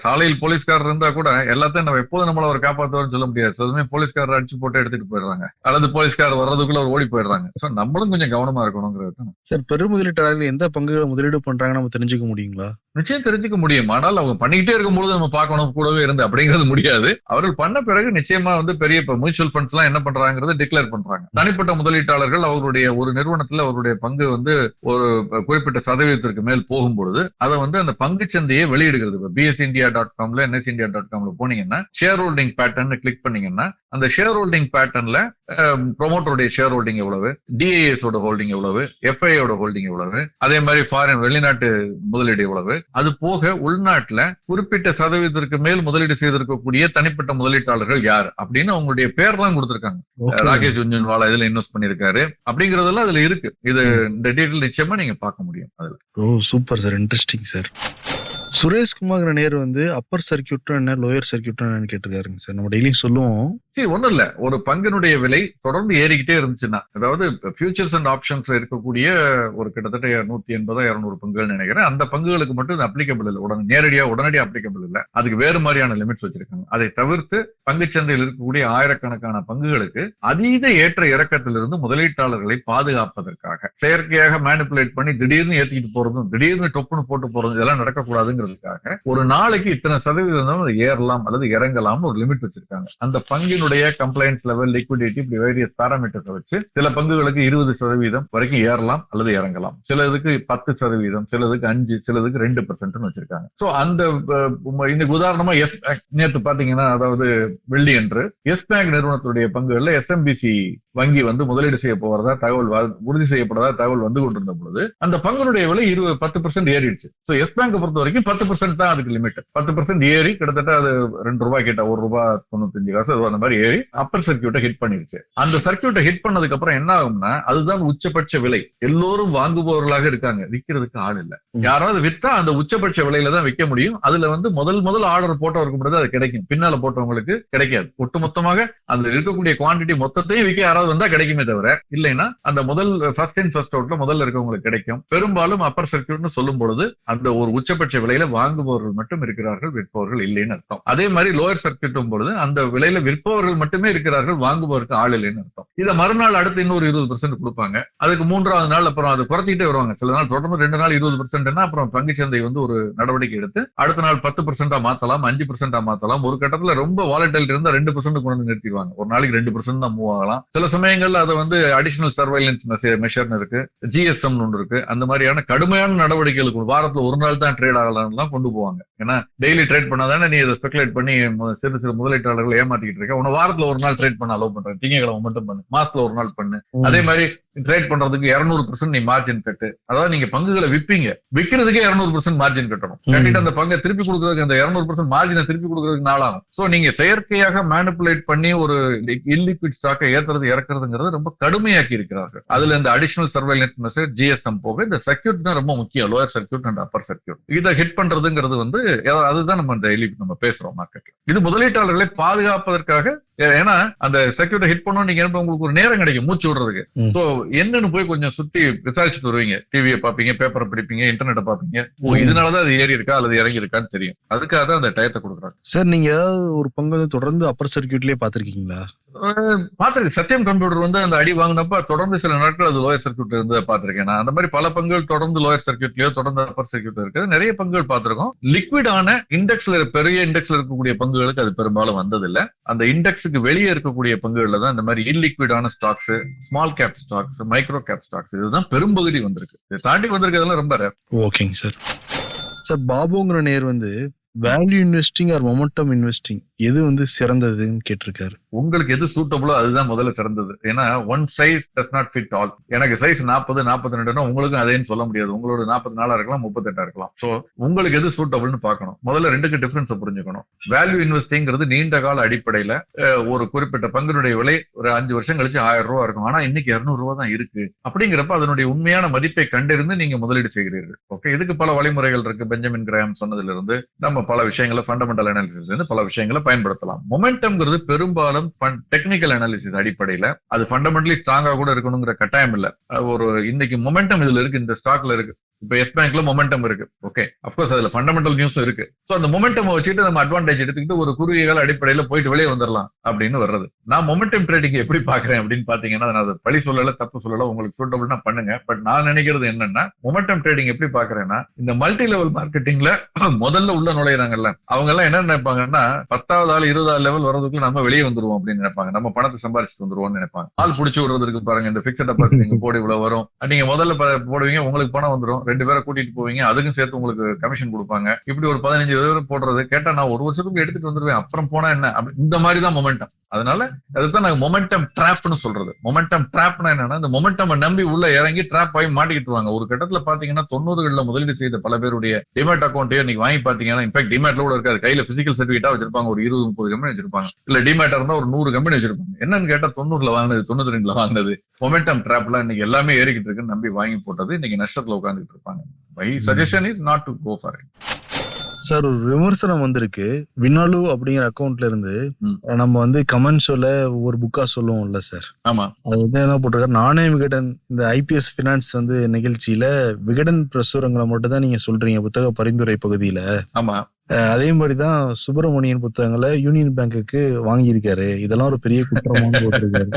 சாலையில் போலீஸ்காரர் இருந்தா கூட எல்லாத்தையும் நம்ம எப்போதும் நம்மள அவர் காப்பாத்துவார்னு சொல்ல முடியாது. அதுவுமே போலீஸ்காரர் அடிச்சு போட்டு எடுத்துட்டு போயிடுறாங்க. அல்லது போலீஸ்காரர் வர்றதுக்குள்ள அவர் ஓடி போயிடுறாங்க. சோ நம்மளும் கொஞ்சம் கவனமா இருக்கணுங்கிறது சார் பெரும் முதலீட்டாளர்கள் எந்த பங்குகளை முதலீடு பண்றாங்கன்னு நம்ம தெரிஞ்சுக்க முடியுங்களா? நிச்சயம் தெரிஞ்சுக்க முடியும். ஆனால் அவங்க பண்ணிக்கிட்டே இருக்கும்போது நம்ம பார்க்கணும் கூடவே இருந்து அப்படிங்கிறது முடியாது. அவர்கள் பண்ண பிறகு நிச்சயமா வந்து பெரிய இப்ப மியூச்சுவல் ஃபண்ட்ஸ் எல்லாம் என்ன பண்றாங்கிறத டிக்ளேர் பண்றாங்க. தனிப்பட்ட முதலீட்டாளர்கள் அவர்களுடைய ஒரு நிறுவனத்துல அவருடைய பங்கு வந்து ஒரு குறிப்பிட்ட சதவீதத்திற்கு மேல் போகும்பொழுது அதை வந்து அந்த பங்கு சந்தையை வெளியிடுகிறது. இப்ப பிஎஸ் இந்தியா டாட் காம்ல என்எஸ் இந்தியா டாட் காம்ல போனீங்க போனீங்கன்னா ஷேர் ஹோல்டிங் பேட்டர்ன் கிளிக் பண்ணீங்கன்னா அந்த ஷேர் ஹோல்டிங் பேட்டர்ன்ல ப்ரொமோட்டருடைய ஷேர் ஹோல்டிங் எவ்வளவு டிஐஎஸ் ஓட ஹோல்டிங் எவ்வளவு எஃப்ஐ ஓட ஹோல்டிங் எவ்வளவு அதே மாதிரி ஃபாரின் வெளிநாட்டு முதலீடு எவ்வளவு அது போக உள்நாட்டுல குறிப்பிட்ட சதவீதத்திற்கு மேல் முதலீடு செய்திருக்கக்கூடிய தனிப்பட்ட முதலீட்டாளர்கள் யார்? அப்படின்னு அவங்களுடைய பேர் தான் கொடுத்திருக்காங்க. ராகேஷ் ஜுன்ஜுன்வாலா இதுல இன்வெஸ்ட் பண்ணிருக்காரு அப்படிங்கறதெல்லாம் அதுல இருக்கு. இது இந்த டீட்டெயில் நிச்சயமா நீங்க பார்க்க முடியும் அதுல. ஓ super sir interesting sir Sureshkumar நேர் வந்து அப்பர் சர்க்கியூட்டும் என்ன லோயர் சர்க்கியூட்டும் என்னன்னு கேட்டிருக்காருங்க சார். நம்ம டெய்லியும் சொல்லுவோம். சரி ஒண்ணும் இல்ல. ஒரு பங்கினுடைய விலை தொடர்ந்து ஏறிக்கிட்டே இருந்துச்சுன்னா அதாவது ஃபியூச்சர்ஸ் அண்ட் ஆப்ஷன்ஸ்ல இருக்கக்கூடிய ஒரு கிட்டத்தட்ட நூத்தி எண்பதோ இருநூறு பங்குகள் நினைக்கிறேன். அந்த பங்குகளுக்கு மட்டும் இது அப்ளிகபிள் இல்லை. உடனே நேரடியா உடனடியாக அப்ளிகபிள் இல்லை. அதுக்கு வேறு மாதிரியான லிமிட்ஸ் வச்சிருக்காங்க. அதை தவிர்த்து பங்குச்சந்தையில் இருக்கக்கூடிய ஆயிரக்கணக்கான பங்குகளுக்கு அதீத ஏற்ற இறக்கத்திலிருந்து முதலீட்டாளர்களை பாதுகாப்பதற்காக செயற்கையாக மேனிப்புலேட் பண்ணி திடீர்னு ஏத்திக்கிட்டு போறதும் திடீர்னு டொப்புன்னு போட்டு போறதும் இதெல்லாம் நடக்கக்கூடாதுங்கிறதுக்காக ஒரு நாளைக்கு இத்தனை சதவீதம் ஏறலாம் அல்லது இறங்கலாம்னு ஒரு லிமிட் வச்சிருக்காங்க. அந்த பங்கினுடைய கம்ப்ளைண்ட்ஸ் லெவல் லிக்விடிட்டி இப்படி வேரியஸ் பேராமீட்டர்ஸ் வச்சு சில பங்குகளுக்கு இருபது சதவீதம் வரைக்கும் ஏறலாம் அல்லது இறங்கலாம். சிலதுக்கு பத்து சதவீதம் சிலதுக்கு அஞ்சு சிலதுக்கு ரெண்டு பர்சன்ட் வச்சிருக்காங்க. சோ அந்த இன்னைக்கு உதாரணமா எஸ் பேங்க் நேற்று பாத்தீங்கன்னா அதாவது வெள்ளி என்று எஸ் பேங்க் நிறுவனத்துடைய பங்குகள்ல எஸ்எம்பிசி வங்கி வந்து முதலீடு செய்ய போறதா தகவல் உறுதி செய்யப்படதா தகவல் வந்து கொண்டிருந்த பொழுது அந்த பங்குடைய விலை இருபது பத்து பர்சன்ட் ஏறிடுச்சு. சோ எஸ் பேங்க் பொறுத்த வரைக்கும் பத்து பர்சன்ட் தான் அதுக்கு லிமிட் பத்து பர்சன்ட் ஏறி கிட்டத்தட்ட அது ரெண்டு ரூபாய் கிட்ட ஒரு ரூபாய் தொண்ணூத்தஞ்சு காசு அது அந்த மாதிரி ஏறி அப்பர் சர்க்கியூட்டை ஹிட் பண்ணிருச்சு. அந்த சர்க்கியூட்டை ஹிட் பண்ணதுக்கு அப்புறம் என்ன ஆகும்னா அதுதான் உச்சபட்ச விலை. எல்லோரும் வாங்குபவர்களாக இருக்காங்க. விற்கிறதுக்கு ஆள் இல்ல. யாராவது வித்தா அந்த உச்சபட்ச விலையில தான் விற்க முடியும். அதுல வந்து முதல் முதல் ஆர்டர் போட்டவருக்கு மட்டும் அது கிடைக்கும். பின்னால போட்டவங்களுக்கு கிடைக்காது. ஒட்டுமொத்தமாக அந்த இருக்கக்கூடிய குவாண்டிட்டி மொத்தத்தையும் விற்க யாராவது வந்தா கிடைக்குமே தவிர இல்லைன்னா அந்த முதல் ஃபர்ஸ்ட் இன் ஃபர்ஸ்ட் அவுட்ல முதல்ல இருக்கவங்களுக்கு கிடைக்கும். பெரும்பாலும் அப்பர் சர்க்கியூட்னு சொல்லும் பொழுது அந்த ஒரு உச்சபட்ச விலையில வாங்குபவர்கள் மட்டும் இருக்கிறார்கள் விற்பவர்கள் இல்லைன்னு அர்த்தம். அதே மாதிரி லோயர் சர்க்கியூட்டும் பொழுது அந்த விலையில விற்பவர்கள் மட்டுமே இருக்கிறார்கள் வாங்குபவருக்கு ஆள் இல்லைன்னு அர்த்தம். இதை மறுநாள் அடுத்து இன்னொரு இருபது பர்சன்ட் கொடுப்பாங்க. அதுக்கு மூன்றாவது நாள் அப்புறம் அது குறைச்சிக்கிட்டே வருவாங்க. சில நாள் தொடர்ந்து ரெண்டு நாள் இருபது பர்சன்ட்னா அப்புறம் பங்கு சந்தை வந்து ஒரு நடவடிக்கை எடுத்து அடுத்த நாள் பத்து பர்சன்டா மாத்தலாம் அஞ்சு பர்சன்டா மாத்தலாம். ஒரு கட்டத்துல ரொம்ப வாலட்டிலிட்டி இருந்தா ரெண்டு பர்சன்ட் கொண்டு வந்து நிறுத்திடுவாங்க. ஒரு நாளைக்கு ரெண்டு பர்சன்ட் தான் மூவ் ஆகலாம். சில சமயங்கள்ல அதை வந்து அடிஷனல் சர்வைலன்ஸ் மெஷர்னு இருக்கு. ஜிஎஸ்எம் ஒன்று இருக்கு. அந்த மாதிரியான கடுமையான நடவடிக்கைகளுக்கு வாரத்துல ஒரு நாள் தான் ட்ரேட் ஆகலாம்லாம் கொண்டு போவாங்க. ஏன்னா டெய்லி ட்ரேட் பண்ணாதானே நீ இதை ஸ்பெகுலேட் பண்ணி சிறு சிறு முதலீட்டாளர்களை ஏமாத்திக்கிட்டு இருக்க. உன வாரத்துல ஒரு நாள் ட்ரேட் பண்ண அலோவ் பண்றேன். திங்கக்கிழமை மட்டும் பண்ணு. மாசத்துல ஒரு நாள் பண்ணு. அதே மாதிரி ட்ரேட் பண்றதுக்கு 200% நீ மார்ஜின் கட்டு. அதாவது நீங்க பங்குகளை விப்பீங்க. விக்கிறதுக்கே 200% மார்ஜின் கட்டணும். கட்டிட்டு அந்த பங்கை திருப்பி கொடுக்கறதுக்கு அந்த 200% மார்ஜினை திருப்பி கொடுக்கறதுக்கு நாளாகும். சோ நீங்க செயற்கையாக மேனிப்புலேட் பண்ணி ஒரு இல்லிக்விட் ஸ்டாக்கை ஏத்துறது இறக்குறதுங்கிறது ரொம்ப கடுமையாக்கி இருக்கிறார்கள். அதுல இந்த அடிஷனல் சர்வைலன்ஸ் மெசேஜ் ஜிஎஸ்எம் போக இந்த சர்க்கியூட் தான் ரொம்ப முக்கியம். Lower circuit and upper circuit இதை ஹிட் பண்றதுங்கிறது வந்து அதுதான் நம்ம டெய்லி நம்ம பேசுறோம் மார்க்கெட்ல இது முதலீட்டாளர்களை பாதுகாப்பதற்காக ஏன்னா அந்த சர்க்கியூட்டை ஹிட் பண்ணணும் நீங்க என்ன உங்களுக்கு ஒரு நேரம் கிடைக்கும் மூச்சு விடுறதுக்கு. சோ என்னன்னு போய் கொஞ்சம் சுத்தி விசாரிச்சுட்டு வருவீங்க. டிவியை பாப்பீங்க பேப்பரை படிப்பீங்க இன்டர்நெட்டை பாப்பீங்க ஓ. இதனாலதான் அது ஏறி இருக்கா அல்லது இறங்கி இருக்கான்னு தெரியும். அதுக்காக தான் அந்த டயத்தை கொடுக்குறாங்க. சார் நீங்க ஏதாவது ஒரு பங்கு தொடர்ந்து அப்பர் சர்க்கியூட்லயே பாத்திருக்கீங்களா பாத்திருக்கேன் சத்யம் கம்ப்யூட்டர் வந்து அந்த அடி வாங்கினப்ப தொடர்ந்து சில நாட்கள் அது லோயர் சர்க்கியூட் இருந்து பாத்திருக்கேன் நான். அந்த மாதிரி பல பங்குகள் தொடர்ந்து லோயர் சர்க்கியூட்லயோ தொடர்ந்து அப்பர் சர்க்கியூட் இருக்கு நிறைய பங்குகள் பார்த்திருக்கோம். லிக்விடான இண்டெக்ஸ்ல பெரிய இண்டெக்ஸ்ல இருக்கக்கூடிய பங்குகளுக்கு அது பெரும்பாலும் வந்ததில்ல. அந்த இண்டெக்ஸுக்கு வெளியே இருக்கக்கூடிய பங்குகள்ல தான் இந்த மாதிரி இல்லிக்விடான stocks small cap stocks micro cap stocks இதுதான் பெரும்பகுதி வந்திருக்கு. இதை தாண்டி வந்திருக்கிறதெல்லாம் ரொம்ப. ஓகேங்க சார். சார் பாபுங்கிற நேர் வந்து value investing or momentum investing எது வந்து சிறந்ததுன்னு கேட்டிருக்காரு. உங்களுக்கு எது சூட்டபிளோ அதுதான் முதல்ல சிறந்தது. ஏன்னா one size does not fit all எனக்கு சைஸ் நாற்பது நாற்பத்தி ரெண்டுனா உங்களுக்கும் அதேன்னு சொல்ல முடியாது. உங்களோட நாற்பத்தி நாலா இருக்கலாம் முப்பத்தெட்டா இருக்கலாம். ஸோ உங்களுக்கு எது சூட்டபிள்னு பார்க்கணும். முதல்ல ரெண்டுக்கு டிஃபரன்ஸ் புரிஞ்சுக்கணும். வேல்யூ இன்வெஸ்டிங்கிறது நீண்ட கால அடிப்படையில ஒரு குறிப்பிட்ட பங்கினுடைய விலை ஒரு அஞ்சு வருஷம் கழிச்சு ஆயிரம் ரூபா இருக்கும். ஆனா இன்னைக்கு இருநூறு ரூபா தான் இருக்கு. அப்படிங்கிறப்ப அதனுடைய உண்மையான மதிப்பை கண்டிருந்து நீங்க முதலீடு செய்கிறீர்கள். ஓகே இதுக்கு பல வழிமுறைகள் இருக்கு. பெஞ்சமின் கிராம் சொன்னதுல இருந்து நம்ம பல விஷயங்களை ஃபண்டமெண்டல் அனாலிசிஸ்ல இருந்து பல விஷயங்களை பயன்படுத்தலாம். மொமெண்டம்ங்கிறது பெரும்பாலும் டெக்னிக்கல் அனாலிசிஸ் அடிப்படையில அது ஃபண்டமெண்டலி ஸ்ட்ராங்கா கூட இருக்கணுங்கிற கட்டாயம் இல்ல. ஒரு இன்னைக்கு மொமெண்டம் இதுல இருக்கு இந்த ஸ்டாக்ல இருக்கு. இப்ப எஸ் பேங்க்ல மொமெண்டம் இருக்கு. ஓகே அப்கோர்ஸ் அதுல ஃபண்டமெண்டல் நியூஸும் இருக்கு. சோ அந்த மொமெண்டம் வச்சுட்டு நம்ம அட்வான்டேஜ் எடுத்துக்கிட்டு ஒரு குறுகிய கால அடிப்படையில போயிட்டு வெளியே வந்துடலாம் அப்படின்னு வர்றது. நான் மொமெண்டம் ட்ரேடிங் எப்படி பாக்குறேன் அப்படின்னு பாத்தீங்கன்னா நான் அதை பழி சொல்லல தப்பு சொல்லல உங்களுக்கு சூட்டபிள்னா பண்ணுங்க. பட் நான் நினைக்கிறது என்னன்னா மொமெண்டம் ட்ரேடிங் எப்படி பாக்குறேன்னா இந்த மல்டி லெவல் மார்க்கெட்டிங்ல முதல்ல உள்ள நுழையிறாங்கல்ல அவங்க எல்லாம் என்ன நினைப்பாங்கன்னா பத்தாவது ஆள் இருபதாவது லெவல் வர்றதுக்குள்ள நம்ம வெளியே வந்துருவோம் அப்படின்னு நினைப்பாங்க. நம்ம பணத்தை சம்பாரிச்சுட்டு வந்துருவோம்னு நினைப்பாங்க. ஆள் புடிச்சு விடுறதுக்கு பாருங்க இந்த பிக்சட் டெபாசிட் போடி இவ்வளவு வரும். நீங்க முதல்ல போடுவீங்க உங்களுக்கு பணம் வந்துரும். ரெண்டு பேரை கூட்டிட்டு போவீங்க அதுக்கும் சேர்த்து உங்களுக்கு கமிஷன் கொடுப்பாங்க. இப்படி ஒரு பதினஞ்சு பேர் போடுறது கேட்டா நான் ஒரு வருஷத்துக்கு எடுத்துட்டு வந்துருவேன் அப்புறம் போனா என்ன? இந்த மாதிரி தான் மொமெண்டம் அதனால அதுதான் நாங்க மொமெண்டம் ட்ராப்னு சொல்றது. மொமெண்டம் ட்ராப்னா என்னன்னா இந்த மொமெண்டம் நம்பி உள்ள இறங்கி ட்ராப் ஆகி மாட்டிக்கிட்டு வாங்க ஒரு கட்டத்துல பாத்தீங்கன்னா தொண்ணூறுகள்ல முதலீடு செய்த பல பேருடைய டிமேட் அக்கௌண்ட்டே இன்னைக்கு வாங்கி பாத்தீங்கன்னா இன்ஃபேக்ட் டிமேட்ல கூட இருக்காது. கையில பிசிக்கல் சர்டிஃபிகேட்டா வச்சிருப்பாங்க. ஒரு இருபது முப்பது கம்பெனி வச்சிருப்பாங்க. இல்ல டிமேட்டா இருந்தா ஒரு நூறு கம்பெனி வச்சிருப்பாங்க. என்னன்னு கேட்டா தொண்ணூறுல வாங்கினது தொண்ணூத்தி ரெண்டுல வாங்கினது. மொமெண்டம் ட்ராப்ல இன்னைக்கு எல்லாமே ஏறிக்கிட்டு இருக்குன்னு நம்பி வாங்கி போட்டது இன்னைக்கு நஷ்டத்துல உட்காந்துட்டு இருப்பாங்க my. Suggestion is not to go for sir ஒரு விமர்சனம் வந்திருக்கு. வினாலு அப்படிங்கிற அக்கவுண்ட்ல இருந்து. நம்ம வந்து கமெண்ட் சொல்ல ஒரு புக்கா சொல்லுவோம்ல சார் ஆமா. அது வந்து என்ன போட்டிருக்காரு? நானே விகடன் இந்த ஐபிஎஸ் பினான்ஸ் வந்து நிகழ்ச்சியில விகடன் பிரசுரங்களை மட்டும் தான் நீங்க சொல்றீங்க புத்தக பரிந்துரை பகுதியில. ஆமா. அதே மாதிரிதான் சுப்பிரமணியன் புத்தகங்களை யூனியன் பேங்குக்கு வாங்கியிருக்காரு. இதெல்லாம் ஒரு பெரிய குற்றமாக போட்டிருக்காரு.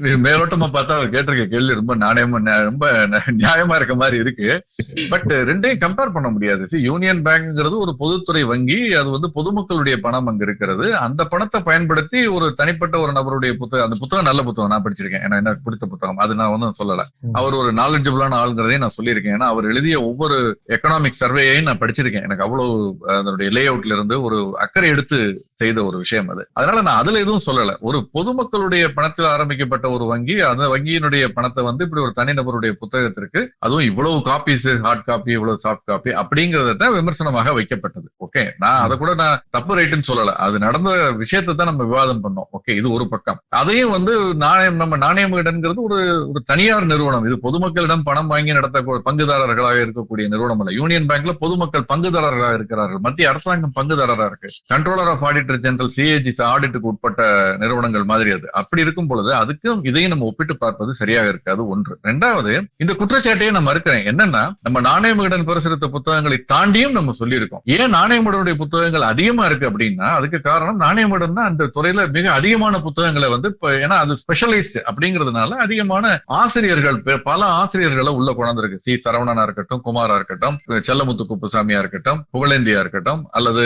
மேலோட்டமா பார்த்தா அவர் கேட்டிருக்க கேள்வி ரொம்ப நாணயமா ரொம்ப நியாயமா இருக்க மாதிரி இருக்கு. பட் ரெண்டையும் கம்பேர் பண்ண முடியாது. See, யூனியன் பேங்க்ங்கிறது ஒரு பொதுத்துறை வங்கி அது வந்து பொதுமக்களுடைய பணம் அங்க இருக்கிறது. அந்த பணத்தை பயன்படுத்தி ஒரு தனிப்பட்ட ஒரு நபருடைய புத்தகம் அந்த புத்தகம் நல்ல புத்தகம் நான் படிச்சிருக்கேன். ஏன்னா எனக்கு பிடித்த புத்தகம். அது நான் ஒன்றும் சொல்லல. அவர் ஒரு நாலேஜபிளான ஆளுங்கிறதையும் நான் சொல்லியிருக்கேன். ஏன்னா அவர் எழுதிய ஒவ்வொரு எக்கனாமிக் சர்வேயையும் நான் படிச்சிருக்கேன். எனக்கு அவ்வளவு அதனுடைய லே அவுட்ல இருந்து ஒரு அக்கறை எடுத்து செய்த ஒரு விஷயம் அது. அதனால நான் அதுல எதுவும் சொல்லல. ஒரு பொதுமக்களுடைய பணத்தில் ஆரம்பிக்கப்பட்ட ஒரு வங்கி அந்த வங்கியினுடைய பணத்தை வந்து இப்படி ஒரு தனிநபருடைய புத்தகத்திற்கு அதுவும் இவ்வளவு காப்பீஸ் ஹார்ட் காப்பி இவ்வளவு சாஃப்ட் காப்பி அப்படிங்கறத விமர்சனமாக வைக்கப்பட்டது. ஓகே நான் அதை கூட நான் தப்பு ரைட்டுன்னு சொல்லல. அது நடந்த விஷயத்தை தான் நம்ம விவாதம் பண்ணோம். ஓகே இது ஒரு பக்கம். அதையும் வந்து நாணயம் நம்ம நாணயம் இடங்கிறது ஒரு ஒரு தனியார் நிறுவனம். இது பொதுமக்களிடம் பணம் வாங்கி நடத்த பங்குதாரர்களாக இருக்கக்கூடிய நிறுவனம் அல்ல. யூனியன் பேங்க்ல பொதுமக்கள் பங்குதாரர்களாக இருக்கிறார்கள். மத்திய அரசாங்கம் பங்குதாரராக இருக்கு. Controller of auditor general CAG ஆடிட்டுக்கு உட்பட்ட நிறுவனங்கள் மாதிரி அது. அப்படி இருக்கும் பொழுது அதுக்கும் இதையும் நம்ம ஒப்பிட்டு பார்ப்பது சரியாக இருக்காது ஒன்று. ரெண்டாவது இந்த குற்றச்சாட்டையே நான் மறுக்கிறேன். என்னன்னா நம்ம நாணயமுகடன் பிரசுரித்த புத்தகங்களை தாண்டியும் நம்ம சொல்லியிருக்கோம். ஏன் நாணயமுடனுடைய புத்தகங்கள் அதிகமா இருக்கு அப்படின்னா அதுக்கு காரணம் நாணயமுடன் தான் அந்த துறையில மிக அதிகமான புத்தகங்களை வந்து ஏன்னா அது ஸ்பெஷலைஸ்ட் அப்படிங்கிறதுனால அதிகமான ஆசிரியர்கள் பல ஆசிரியர்களை உள்ள கொண்டிருக்கு சி சரவணனா இருக்கட்டும் குமாரா இருக்கட்டும் செல்லமுத்து குப்புசாமியா இருக்கட்டும் புகழேந்தியா இருக்கட்டும் அல்லது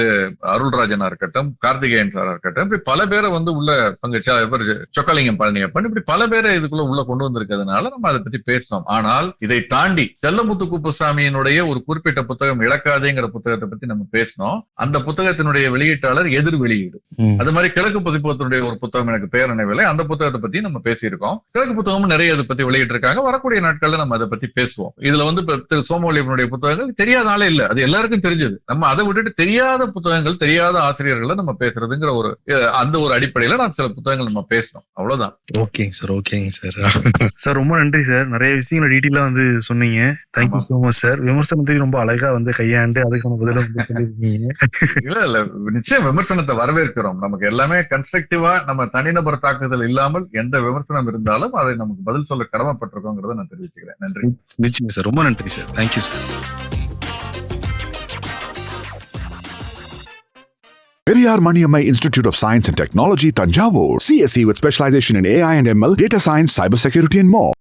அருள்ராஜனா இருக்கட்டும் கார்த்திகேயன் சாரா இருக்கட்டும் இப்படி பல பேரை வந்து உள்ள பங்கு ச- இவர் சொக்கலிங்கம் பழனியப்பன் இப்படி பல பேரை இதுக்குள்ள உள்ள கொண்டு வந்திருக்கிறதுனால நம்ம அதை பத்தி பேசணும் ஆனால் இதை தாண்டி செல்லமுத்து குப்புசாமியினுடைய ஒரு குறிப்பிட்ட புத்தகம் இழக்காதேங்கிற புத்தகத்தை பத்தி நம்ம பேசணும் அந்த புத்தகத்தினுடைய வெளியீட்டாளர் எதிர் வெளியீடு. அது மாதிரி கிழக்கு பதிப்பகத்தினுடைய ஒரு புத்தகம் எனக்கு நினைவில்லை அந்த புத்தகத்தை பத்தி நம்ம பேசியிருக்கோம். கிழக்கு புத்தகமும் நிறைய இதை பத்தி வெளியிட்டு இருக்காங்க வரக்கூடிய நாட்கள்ல நம்ம அதை பத்தி பேசுவோம். இதுல வந்து திரு சோமவல்லியப்பனுடைய புத்தகங்கள் தெரியாத ஆளே இல்ல. அது எல்லாருக்கும் தெரிஞ்சது. நம்ம அதை விட்டுட்டு தெரியாத புத்தகங்கள் தெரியாத ஆசிரியர்களை நம்ம பேசுறதுங்கிற ஒரு அந்த ஒரு அடிப்படையில நான் சில புத்தகங்கள் நம்ம பேசணும் அவ்வளவுதான். ஓகேங்க சார் ஓகேங்க சார். சார் ரொம்ப நன்றி சார். நிறைய விஷயங்களை டீட்டெயிலா வந்து சொன்னீங்க. Thank you. So much sir. விமர்சனத்தையும் ரொம்ப அழகா வந்து கையாண்டு அதுக்கான பதில வந்து சொல்லியிருக்கீங்க. இல்ல இல்ல. நிச்சயம் விமர்சனத்தை வரவேற்கிறோம். நமக்கு எல்லாமே கன்ஸ்ட்ரக்டிவா நம்ம தனிநபர் தாக்குதல் இல்லாமல் எந்த விமர்சனம் இருந்தாலும் அதை நமக்கு பதில் சொல்ல கடமைப்பட்டிருக்கோங்கிறத நான் தெரிவிச்சுக்கிறேன். நன்றி. நிச்சயம் சார். ரொம்ப நன்றி sir. Thank you sir. Periyar Maniammai Institute of Science and Technology, Tanjavur. CSE with specialization in AI and ML, data science, cybersecurity, and more.